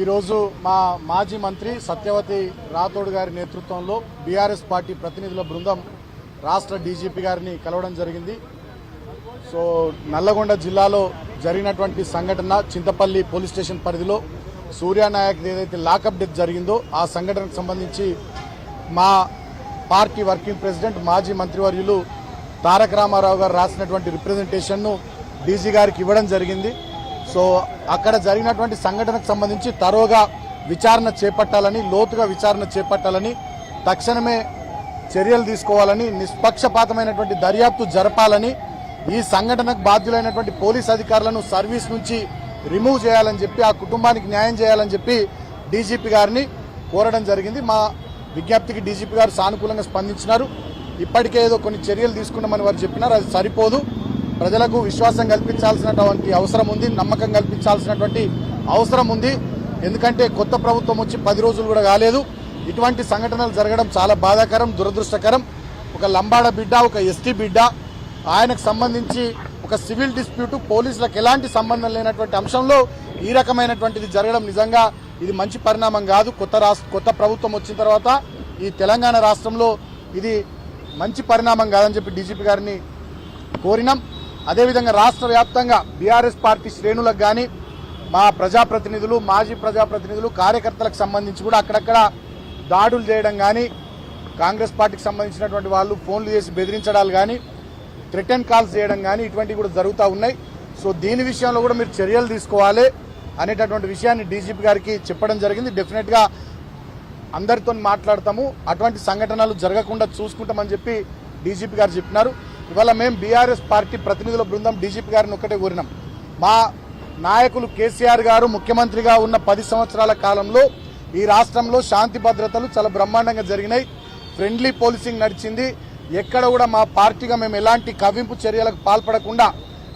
ఈరోజు మా మాజీ మంత్రి సత్యవతి రాథోడ్ గారి నేతృత్వంలో బీఆర్ఎస్ పార్టీ ప్రతినిధుల బృందం రాష్ట్ర డీజీపీ గారిని కలవడం జరిగింది. సో నల్లగొండ జిల్లాలో జరిగినటువంటి సంఘటన చింతపల్లి పోలీస్ స్టేషన్ పరిధిలో సూర్యానాయక్ ఏదైతే లాకప్ డెత్ జరిగిందో ఆ సంఘటనకు సంబంధించి మా పార్టీ వర్కింగ్ ప్రెసిడెంట్ మాజీ మంత్రివర్యులు తారక రామారావు గారు రాసినటువంటి రిప్రజెంటేషన్ను డీజీ గారికి ఇవ్వడం జరిగింది. సో అక్కడ జరిగినటువంటి సంఘటనకు సంబంధించి తరోగా విచారణ చేపట్టాలని లోతుగా విచారణ చేపట్టాలని తక్షణమే చర్యలు తీసుకోవాలని నిష్పక్షపాతమైనటువంటి దర్యాప్తు జరపాలని ఈ సంఘటనకు బాధ్యులైనటువంటి పోలీస్ అధికారులను సర్వీస్ నుంచి రిమూవ్ చేయాలని చెప్పి ఆ కుటుంబానికి న్యాయం చేయాలని చెప్పి డీజీపీ గారిని కోరడం జరిగింది. మా విజ్ఞప్తికి డీజీపీ గారు సానుకూలంగా స్పందించినారు. ఇప్పటికే ఏదో కొన్ని చర్యలు తీసుకున్నామని వారు చెప్పినారు. అది సరిపోదు. ప్రజలకు విశ్వాసం కల్పించాల్సినటువంటి అవసరం ఉంది నమ్మకం కల్పించాల్సినటువంటి అవసరం ఉంది. ఎందుకంటే కొత్త ప్రభుత్వం వచ్చి పది రోజులు కూడా కాలేదు. ఇటువంటి సంఘటనలు జరగడం చాలా బాధాకరం దురదృష్టకరం. ఒక లంబాడ బిడ్డ ఒక ఎస్టీ బిడ్డ ఆయనకు సంబంధించి ఒక సివిల్ డిస్ప్యూట్ పోలీసులకు ఎలాంటి సంబంధం లేనటువంటి అంశంలో ఈ రకమైనటువంటిది జరగడం నిజంగా ఇది మంచి పరిణామం కాదు. కొత్త రాష్ట్ర కొత్త ప్రభుత్వం వచ్చిన తర్వాత ఈ తెలంగాణ రాష్ట్రంలో ఇది మంచి పరిణామం కాదని చెప్పి డీజీపీ గారిని కోరినాం. అదేవిధంగా రాష్ట్ర వ్యాప్తంగా బీఆర్ఎస్ పార్టీ శ్రేణులకు కానీ మా ప్రజాప్రతినిధులు మాజీ ప్రజాప్రతినిధులు కార్యకర్తలకు సంబంధించి కూడా అక్కడక్కడ దాడులు చేయడం కానీ కాంగ్రెస్ పార్టీకి సంబంధించినటువంటి వాళ్ళు ఫోన్లు చేసి బెదిరించడాలు కానీ థ్రిటన్ కాల్స్ చేయడం కానీ ఇటువంటివి కూడా జరుగుతూ ఉన్నాయి. సో దీని విషయంలో కూడా మీరు చర్యలు తీసుకోవాలి అనేటటువంటి విషయాన్ని డీజీపీ గారికి చెప్పడం జరిగింది. డెఫినెట్గా అందరితో మాట్లాడతాము. అటువంటి సంఘటనలు జరగకుండా చూసుకుంటామని చెప్పి డీజీపీ గారు చెప్పినారు. ఇవాళ మేము బీఆర్ఎస్ పార్టీ ప్రతినిధుల బృందం డీజీపీ గారిని ఒక్కటే కోరినాం. మా నాయకులు కేసీఆర్ గారు ముఖ్యమంత్రిగా ఉన్న పది సంవత్సరాల కాలంలో ఈ రాష్ట్రంలో శాంతి భద్రతలు చాలా బ్రహ్మాండంగా జరిగినాయి. ఫ్రెండ్లీ పోలీసింగ్ నడిచింది. ఎక్కడ కూడా మా పార్టీగా మేము ఎలాంటి కవింపు చర్యలకు పాల్పడకుండా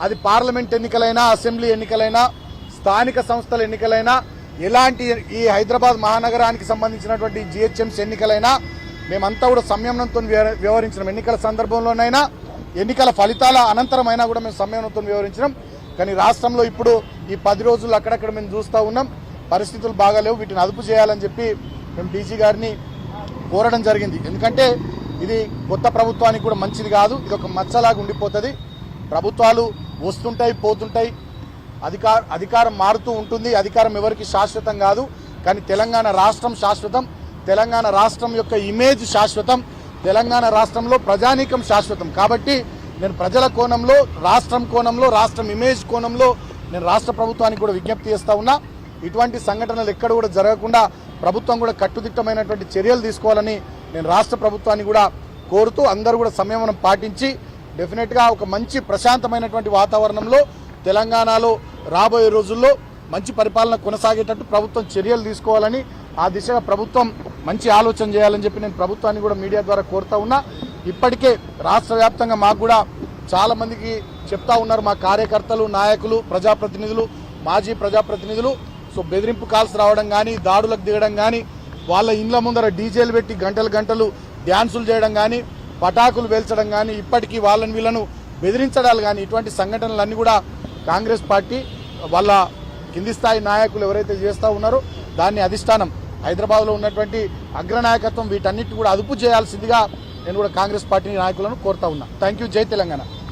అది పార్లమెంట్ ఎన్నికలైనా అసెంబ్లీ ఎన్నికలైనా స్థానిక సంస్థల ఎన్నికలైనా ఎలాంటి ఈ హైదరాబాద్ మహానగరానికి సంబంధించినటువంటి జిహెచ్ఎంసీ ఎన్నికలైనా మేమంతా కూడా సంయమనంతో వ్యవ- వ్యవహరించినాం. ఎన్నికల సందర్భంలోనైనా ఎన్నికల ఫలితాల అనంతరమైనా కూడా మేము సంయమనంతో వివరించినాం కానీ రాష్ట్రంలో ఇప్పుడు ఈ పది రోజులు అక్కడక్కడ మేము చూస్తూ ఉన్నాం. పరిస్థితులు బాగాలేవు. వీటిని అదుపు చేయాలని చెప్పి మేము డీజీ గారిని కోరడం జరిగింది. ఎందుకంటే ఇది కొత్త ప్రభుత్వానికి కూడా మంచిది కాదు. ఇది ఒక మచ్చలాగా ఉండిపోతుంది. ప్రభుత్వాలు వస్తుంటాయి పోతుంటాయి. అధికార అధికారం మారుతూ ఉంటుంది. అధికారం ఎవరికి శాశ్వతం కాదు. కానీ తెలంగాణ రాష్ట్రం శాశ్వతం. తెలంగాణ రాష్ట్రం యొక్క ఇమేజ్ శాశ్వతం. తెలంగాణ రాష్ట్రంలో ప్రజానీకం శాశ్వతం. కాబట్టి నేను ప్రజల కోణంలో రాష్ట్రం కోణంలో రాష్ట్రం ఇమేజ్ కోణంలో నేను రాష్ట్ర ప్రభుత్వానికి కూడా విజ్ఞప్తి చేస్తూ ఉన్నా. ఇటువంటి సంఘటనలు ఎక్కడ కూడా జరగకుండా ప్రభుత్వం కూడా కట్టుదిట్టమైనటువంటి చర్యలు తీసుకోవాలని నేను రాష్ట్ర ప్రభుత్వాన్ని కూడా కోరుతూ అందరూ కూడా సంయమనం పాటించి డెఫినెట్గా ఒక మంచి ప్రశాంతమైనటువంటి వాతావరణంలో తెలంగాణలో రాబోయే రోజుల్లో మంచి పరిపాలన కొనసాగేటట్టు ప్రభుత్వం చర్యలు తీసుకోవాలని ఆ దిశగా ప్రభుత్వం మంచి ఆలోచన చేయాలని చెప్పి నేను ప్రభుత్వాన్ని కూడా మీడియా ద్వారా కోరుతా ఉన్నా. ఇప్పటికే రాష్ట్ర వ్యాప్తంగా మాకు కూడా చాలా మందికి చెప్తా ఉన్నారు మా కార్యకర్తలు నాయకులు ప్రజాప్రతినిధులు మాజీ ప్రజాప్రతినిధులు. సో బెదిరింపు కాల్స్ రావడం కానీ దాడులకు దిగడం కానీ వాళ్ళ ఇండ్ల ముందర డీజేలు పెట్టి గంటలు గంటలు డ్యాన్సులు చేయడం కానీ పటాకులు వేల్చడం కానీ ఇప్పటికీ వాళ్ళని వీళ్ళను బెదిరించడాలు కానీ ఇటువంటి సంఘటనలన్నీ కూడా కాంగ్రెస్ పార్టీ వాళ్ళ కింది స్థాయి నాయకులు ఎవరైతే చేస్తూ ఉన్నారో దాన్ని అధిష్టానం హైదరాబాద్లో ఉన్నటువంటి అగ్రనాయకత్వం వీటన్నిటి కూడా అదుపు చేయాల్సిందిగా నేను కూడా కాంగ్రెస్ పార్టీ నాయకులను కోరుతా ఉన్నా. థ్యాంక్ యూ జై తెలంగాణ.